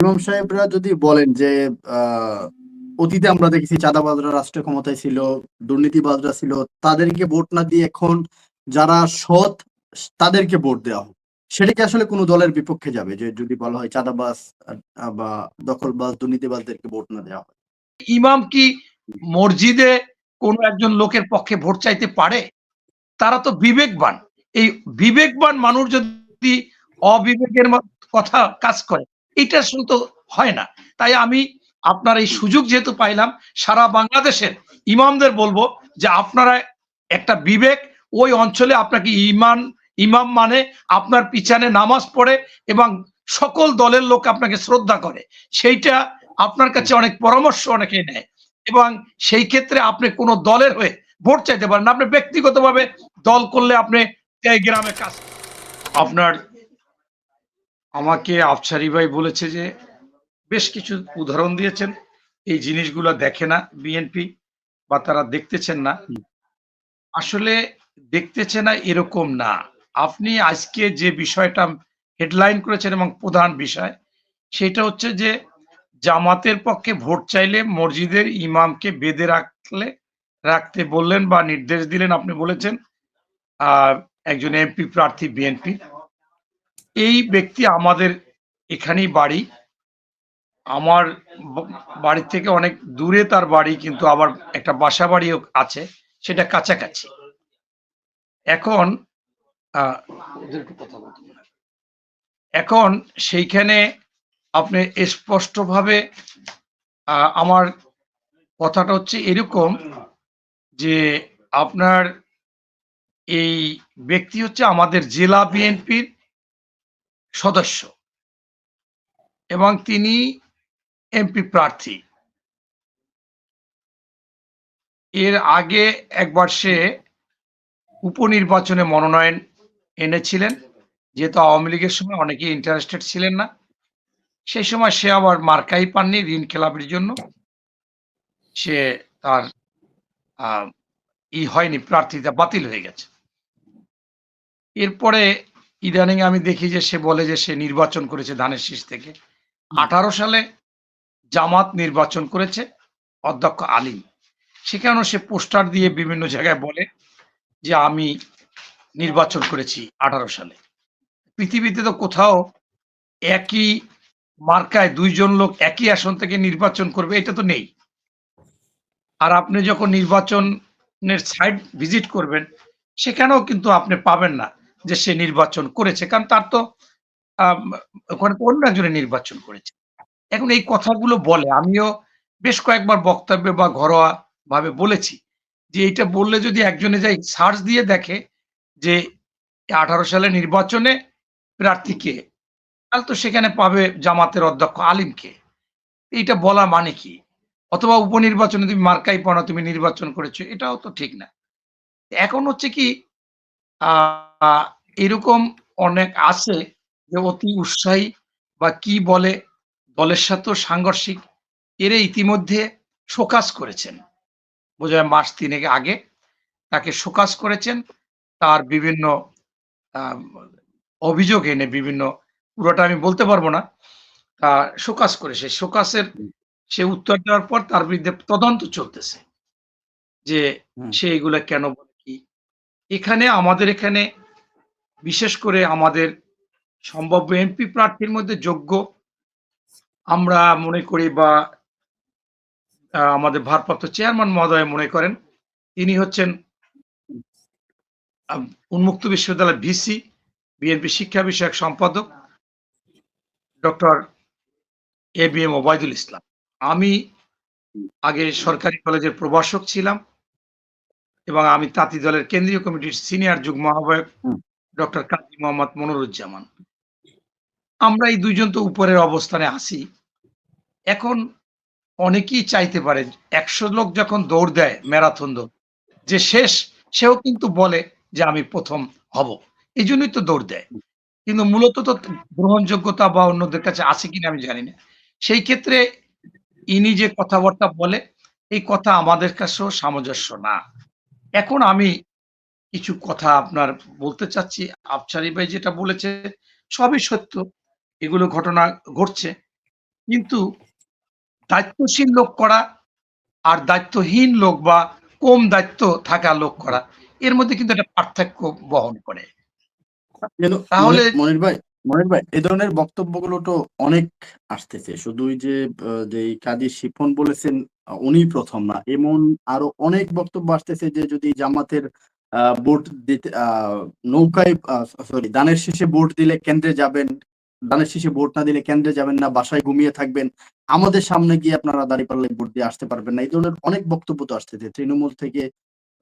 ইমাম সাহেবরা যদি বলেন যে অতীতে আমরা দেখেছি চাঁদাবাজরা রাষ্ট্র ক্ষমতায় ছিল দুর্নীতিবাজরা ছিল তাদেরকে ভোট না দিয়ে এখন যারা সৎ তাদেরকে ভোট দেওয়া হোক। সেটা কি আসলে কোনো দলের বিপক্ষে যাবে? যে যদি বলা হয় চাঁদাবাজ আহ, বা দখলবাজ দুর্নীতিবাজদেরকে ভোট না দেওয়া হয়। ইমাম কি মসজিদে কোন একজন লোকের পক্ষে ভোট চাইতে পারে? তারা তো বিবেকবান। এই বিবেকবান মানুষ যদি অবিবেকের কথা কাজ করে এটা আসলে তো হয় না। তাই আমি আপনার এই সুযোগ যেহেতু পাইলাম, সারা বাংলাদেশের ইমামদের বলব যে আপনারা একটা বিবেক, ওই অঞ্চলে আপনাকে ইমান, ইমাম মানে আপনার পিছনে নামাজ পড়ে এবং সকল দলের লোক আপনাকে শ্রদ্ধা করে। সেইটা আপনার কাছে অনেক পরামর্শ অনেকে নেয় এবং সেই ক্ষেত্রে আপনি কোনো দলের হয়ে ভোট চাইতে পারেন। আপনি ব্যক্তিগতভাবে দল করলে আপনি গ্রামে কাজ আপনার আমাকে আফসারি ভাই বলেছে যে বেশ কিছু উদাহরণ দিয়েছেন। এই জিনিসগুলো দেখে না বিএনপি বা তারা দেখতেছেন না। আসলে দেখতেছে না এরকম না। আপনি আজকে যে বিষয়টা হেডলাইন করেছেন এবং প্রধান বিষয় সেটা হচ্ছে যে জামাতের পক্ষে ভোট চাইলে মসজিদের ইমামকে বেঁধে রাখলে রাখতে বললেন বা নির্দেশ দিলেন আপনি বলেছেন। আহ একজন এমপি প্রার্থী বিএনপি এই ব্যক্তি আমাদের এখানেই বাড়ি আমার ব- বাড়ি থেকে অনেক দূরে তার বাড়ি, কিন্তু আবার একটা বাসা বাড়িও আছে, সেটা কাছাকাছি এখন। এখন সেইখানে আপনি স্পষ্টভাবে আমার কথাটা হচ্ছে এরকম যে আপনার এই ব্যক্তি হচ্ছে আমাদের জেলা বিএনপির সদস্য এবং তিনি এমপি প্রার্থী। এর আগে একবার সে উপনির্বাচনে মনোনয়ন এনেছিলেন, যেহেতু আওয়ামী লীগের সময় অনেকেই ইন্টারেস্টেড ছিলেন না। সেই সময় সে আবার মার্কাই পাননি ঋণ খেলাপির জন্য। সে তার ই হয়নি, প্রার্থীতা বাতিল হয়ে গেছে। এরপরে ইদানিং আমি দেখি যে সে বলে যে সে নির্বাচন করেছে ধানের শীষ থেকে। আঠারো সালে জামাত নির্বাচন করেছে অধ্যক্ষ আলিম সেখানেও সে পোস্টার দিয়ে বিভিন্ন জায়গায় বলে যে আমি নির্বাচন করেছি আঠারো সালে। পৃথিবীতে তো কোথাও একই মার্কায় দুইজন লোক একই আসন থেকে নির্বাচন করবে এটা তো নেই। আর আপনি যখন নির্বাচনের সাইট ভিজিট করবেন সেখানেও কিন্তু আপনি পাবেন না। যে সে নির্বাচন করেছে, কারণ তার তো ওখানে তো অন্য একজনের নির্বাচন করেছে। এখন এই কথাগুলো বলে, আমিও বেশ কয়েকবার বক্তব্যে বা ঘরোয়া ভাবে বলেছি যে এটা বললে যদি একজনে যাই সার্চ দিয়ে দেখে যে আঠারো সালে নির্বাচনে প্রার্থীকে তাহলে তো সেখানে পাবে জামাতের অধ্যক্ষ আলিমকে এইটা বলা মানে কি? অথবা উপনির্বাচনে তুমি মার্কাই পানো তুমি নির্বাচন করেছ, এটাও তো ঠিক না। এখন হচ্ছে কি এরকম অনেক আছে যে অতি উৎসাহী বা কি বলে দলের সাথেও সাংঘর্ষিক এরা ইতিমধ্যে শোকাস করেছেন। বোঝায় মাস তিনেক আগে তাকে শোকাস করেছেন তার বিভিন্ন অভিযোগ এনে বিভিন্ন পুরোটা আমি বলতে পারব না তা শোকাস করেছে শোকাসের সে উত্তর দেওয়ার পর তার বিরুদ্ধে তদন্ত চলতেছে যে সে এগুলা কেন বলে এখানে আমাদের এখানে বিশেষ করে আমাদের সম্ভাব্য এমপি প্রার্থীর মধ্যে যোগ্য আমরা মনে করি বা আমাদের ভারপ্রাপ্ত চেয়ারম্যান মহোদয় মনে করেন, তিনি হচ্ছেন উন্মুক্ত বিশ্ববিদ্যালয়ের ভিসি, বিএনপি শিক্ষা বিষয়ক সম্পাদক, doctor A B M Obaidul Islam. আমি আগে সরকারি কলেজের প্রভাষক ছিলাম এবং আমি তাঁতি দলের কেন্দ্রীয় কমিটির সিনিয়র যুগ্ম আহ্বায়ক ডক্টর কাজী মোহাম্মদ মনিরুজ্জামান। আমরা এই দুইজন তো উপরের অবস্থানে আছি। এখন অনেকেই চাইতে পারে একশো লোক যখন দৌড় দেয় ম্যারাথন দৌড় যে শেষ সেও কিন্তু বলে যে আমি প্রথম হব। এই জন্যই তো দৌড় দেয়। কিন্তু মূলত তো গ্রহণযোগ্যতা বা অন্যদের কাছে আছে কিনা আমি জানি না। সেই ক্ষেত্রে ইনি যে কথাবার্তা বলে এই কথা আমাদের কাছেও সামঞ্জস্য না। এখন আমি কিছু কথা আপনার বলতে চাচ্ছি। আফসারি ভাই যেটা বলেছে সবই সত্য। এগুলো ঘটনা ঘটছে। কিন্তু দায়িত্বশীল লোক করা আর দায়িত্বহীন লোক বা কম দায়িত্ব থাকা লোক করা এর মধ্যে কিন্তু একটা পার্থক্য বহন করে। তাহলে- মনির- ভাই মনির ভাই এই ধরনের বক্তব্যগুলো তো অনেক আসতেছে। শুধু ওই যে কাজী শিফন বলেছেন উনি প্রথম না। এমন আরও অনেক বক্তব্য আসতেছে যে যদি জামাতের ভোট দিতে নৌকায় সরি দানের শেষে ভোট দিলে কেন্দ্রে যাবেন, দানের শেষে ভোট না দিলে কেন্দ্রে যাবেন না, বাসায় ঘুমিয়ে থাকবেন, আমাদের সামনে গিয়ে আপনারা দাঁড়িপাল্লায় ভোট দিয়ে আসতে পারবেন না। এই ধরনের অনেক বক্তব্য তো আসতেছে, তৃণমূল থেকে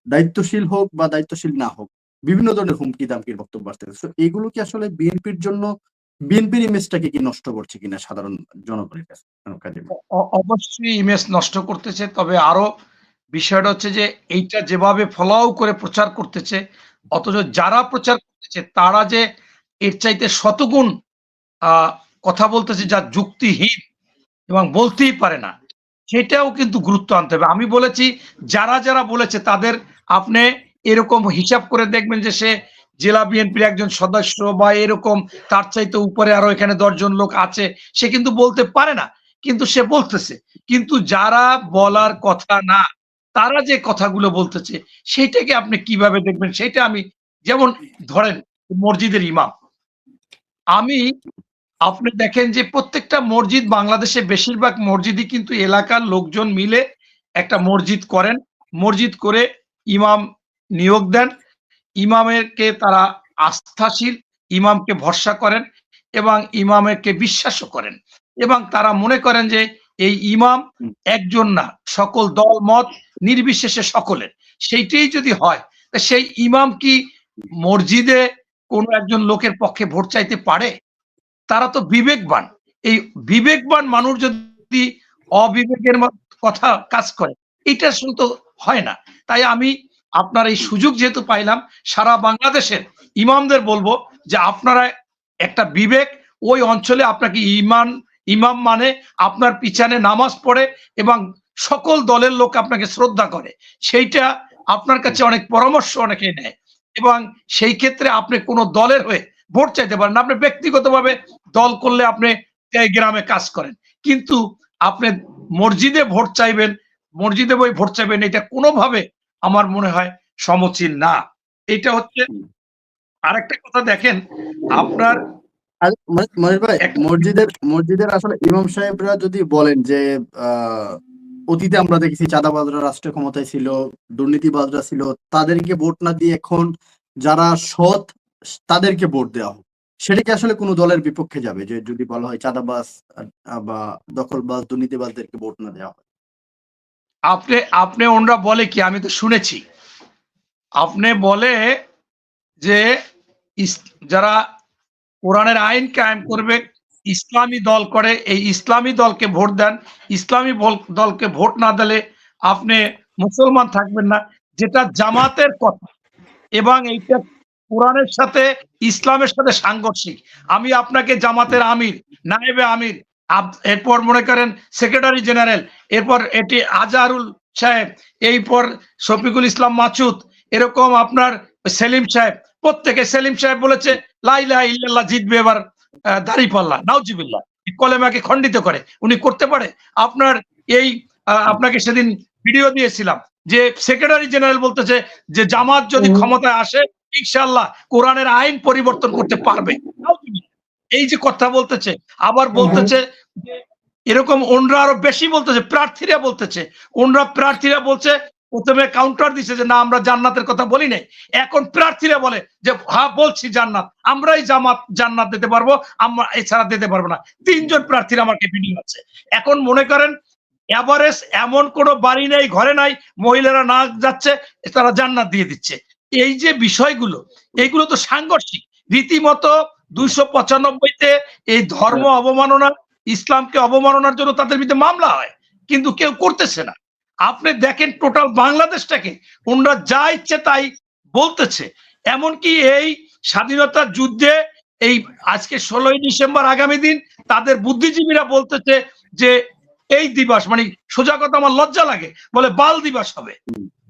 দায়িত্বশীল হোক বা দায়িত্বশীল না হোক, বিভিন্ন ধরনের হুমকি দামকির বক্তব্য আসতেছে। এগুলো কি আসলে বিএনপির জন্য বিএনপির ইমেজটাকে কি নষ্ট করছে কিনা সাধারণ জনগণের কাছে? অবশ্যই ইমেজ নষ্ট করতেছে, তবে আরও বিষয়টা হচ্ছে যে এইটা যেভাবে ফলাও করে প্রচার করতেছে, অথচ যারা প্রচার করতেছে তারা যে এর চাইতে শতগুণ কথা বলতেছে যা যুক্তিহীন এবং বলতেই পারে না, সেটাও কিন্তু গুরুত্ব আনতে হবে। আমি বলেছি, যারা যারা বলেছে তাদের আপনি এরকম হিসাব করে দেখবেন যে সে জেলা বিএনপির একজন সদস্য বা এরকম, তার চাইতে উপরে আরও এখানে দশজন লোক আছে, সে কিন্তু বলতে পারে না, কিন্তু সে বলতেছে। কিন্তু যারা বলার কথা না, তারা যে কথাগুলো বলতেছে সেইটাকে আপনি কীভাবে দেখবেন? সেটা আমি, যেমন ধরেন, মসজিদের ইমাম। আমি, আপনি দেখেন যে প্রত্যেকটা মসজিদ বাংলাদেশে বেশিরভাগ মসজিদই কিন্তু এলাকার লোকজন মিলে একটা মসজিদ করেন। মসজিদ করে ইমাম নিয়োগ দেন ইমামেরকে তারা আস্থাশীল ইমামকে ভরসা করেন এবং ইমামেরকে বিশ্বাসও করেন। এবং তারা মনে করেন যে এই ইমাম একজন না সকল দল মত নির্বিশেষে সকলের। সেইটাই যদি হয় সেই ইমাম কি মসজিদে কোনো একজন লোকের পক্ষে ভোট চাইতে পারে? তারা তো বিবেকবান। এই বিবেকবান মানুষ যদি অবিবেকের কথা কাজ করে এটা আসলে তো হয় না। তাই আমি আপনার এই সুযোগ যেহেতু পাইলাম, সারা বাংলাদেশের ইমামদের বলব যে আপনারা একটা বিবেক, ওই অঞ্চলে আপনাকে ইমান, ইমাম মানে আপনার পিছনে নামাজ পড়ে এবং সকল দলের লোক আপনাকে শ্রদ্ধা করে সেইটা আপনার কাছে অনেক পরামর্শ অনেকে নেয় এবং সেই ক্ষেত্রে আপনি কোনো দলের হয়ে ভোট চাইতে পারেন। আপনি ব্যক্তিগতভাবে দল করলে আপনি গ্রামে কাজ করেন কিন্তু আপনি মসজিদে ভোট চাইবেন, মসজিদে বই ভোট চাইবেন, এটা কোনোভাবে আমার মনে হয় সমচীন না। এটা হচ্ছে আরেকটা কথা দেখেন আপনার ভাই মসজিদের মসজিদের আসলে ইমাম সাহেবরা যদি বলেন যে আহ, অতীতে আমরা দেখেছি চাঁদাবাজরা রাষ্ট্র ক্ষমতায় ছিল দুর্নীতিবাজরা ছিল তাদেরকে ভোট না দিয়ে এখন যারা সৎ তাদেরকে ভোট দেওয়া হোক। সেটা কি আসলে কোনো দলের বিপক্ষে যাবে? যে যদি বলা হয় চাঁদাবাজ বা দখলবাজ দুর্নীতিবাজদেরকে ভোট না দেওয়া হয়? আপনি আপনি ওনরা বলে কি? আমি তো শুনেছি। আপনি বলে যে যারা কোরআনের আইন কায়েম করবে, ইসলামী দল করে, এই ইসলামী দলকে ভোট দেন, ইসলামী দলকে ভোট না দিলে আপনি মুসলমান থাকবেন না। যেটা জামাতের কথা। এবং এইটা কোরআনের সাথে, ইসলামের সাথে সাংঘর্ষিক। আমি আপনাকে জামাতের আমির, নায়েবে আমির এরপর মনে করেন সেক্রেটারি জেনারেল এরপর এটি আজারুল সাহেব এরপর শফিকুল ইসলাম মাচুদ এরকম আপনার সেলিম সাহেব প্রত্যেকে সেলিম সাহেব বলেছে লাইলা ইল্লাল্লাহ জিতবে এবার দাঁড়িপাল্লা নাউজিবিল্লাহ। কলেমাকে খণ্ডিত করে উনি করতে পারে। আপনার এই আপনাকে সেদিন ভিডিও দিয়েছিলাম যে সেক্রেটারি জেনারেল বলতেছে যে জামাত যদি ক্ষমতায় আসে ইনশাল্লাহ কোরআনের আইন পরিবর্তন করতে পারবে। এই যে কথা বলতেছে আবার বলতেছে এরকম ওনরা আরও বেশি বলতেছে প্রার্থীরা বলতেছে। ওনরা প্রার্থীরা বলছে প্রথমে কাউন্টার দিছে যে না আমরা জান্নাতের কথা বলি নাই। এখন প্রার্থীরা বলে যে হ্যাঁ বলছি জান্নাত। আমরাই জামাত জান্নাত দিতে পারব আমরা এছাড়া দিতে পারব না। তিনজন প্রার্থীর আমাকে ভিডিও আছে। এখন মনে করেন এভারেস্ট এমন কোনো বাড়ি নেই ঘরে নাই মহিলারা না যাচ্ছে তারা জান্নাত দিয়ে দিচ্ছে। এই যে বিষয়গুলো এইগুলো তো সাংঘর্ষিক। রীতিমতো দুইশো পঁচানব্বইতে এই ধর্ম অবমাননা ইসলামকে অবমাননার জন্য তাদের বিরুদ্ধে মামলা হয় কিন্তু কেউ করতেছে না। আপনি দেখেন টোটাল বাংলাদেশটাকে ওনারা যা ইচ্ছে তাই বলতেছে। এমনকি এই স্বাধীনতার যুদ্ধে এই আজকে ষোলোই ডিসেম্বর আগামী দিন তাদের বুদ্ধিজীবীরা বলতেছে যে এই দিবস মানে সোজা কথা আমার লজ্জা লাগে বলে বাল দিবস হবে।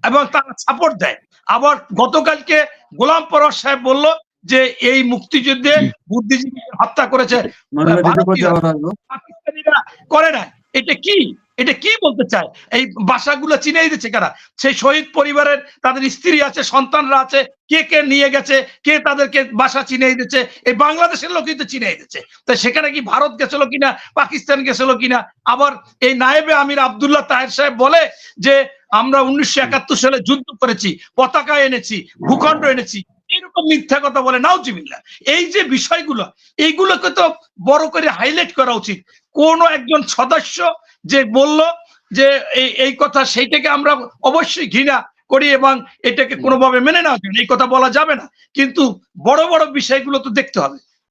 এবং তারা সাপোর্ট দেয়। আবার গতকালকে গোলাম পরশ সাহেব বলল যে এই মুক্তিযুদ্ধে বুদ্ধিজীবী হত্যা করেছে। করে না এটা কি? এটা কি বলতে চায়? এই বাসাগুলো চিনেই দিচ্ছে কারা? সেই শহীদ পরিবারের তাদের স্ত্রী আছে সন্তানরা আছে কে কে নিয়ে গেছে কে তাদেরকে বাসা চিনেই দিচ্ছে এই বাংলাদেশের লোকই তো চিনেই দিচ্ছে তো সেখানে কি ভারত গেছিল কিনা পাকিস্তান গেছিল কিনা? আবার এই নায়েবে আমির আবদুল্লাহ তাহের সাহেব বলে যে আমরা উনিশশো একাত্তর সালে যুদ্ধ করেছি পতাকা এনেছি ভূখণ্ড এনেছি মিথ্যা কথা বলে নাউজিবিল্লা এই যে বিষয়গুলো, এইগুলোকে তো বড় করে হাইলাইট করা উচিত। কোন একজন সদস্য যে বলল যে এই এই কথা সেইটাকে আমরা অবশ্যই ঘৃণা করি এবং এটাকে কোনোভাবে মেনে নেওয়া যাবে। এই কথা বলা যাবে না। কিন্তু বড় বড় বিষয়গুলো তো দেখতে হবে।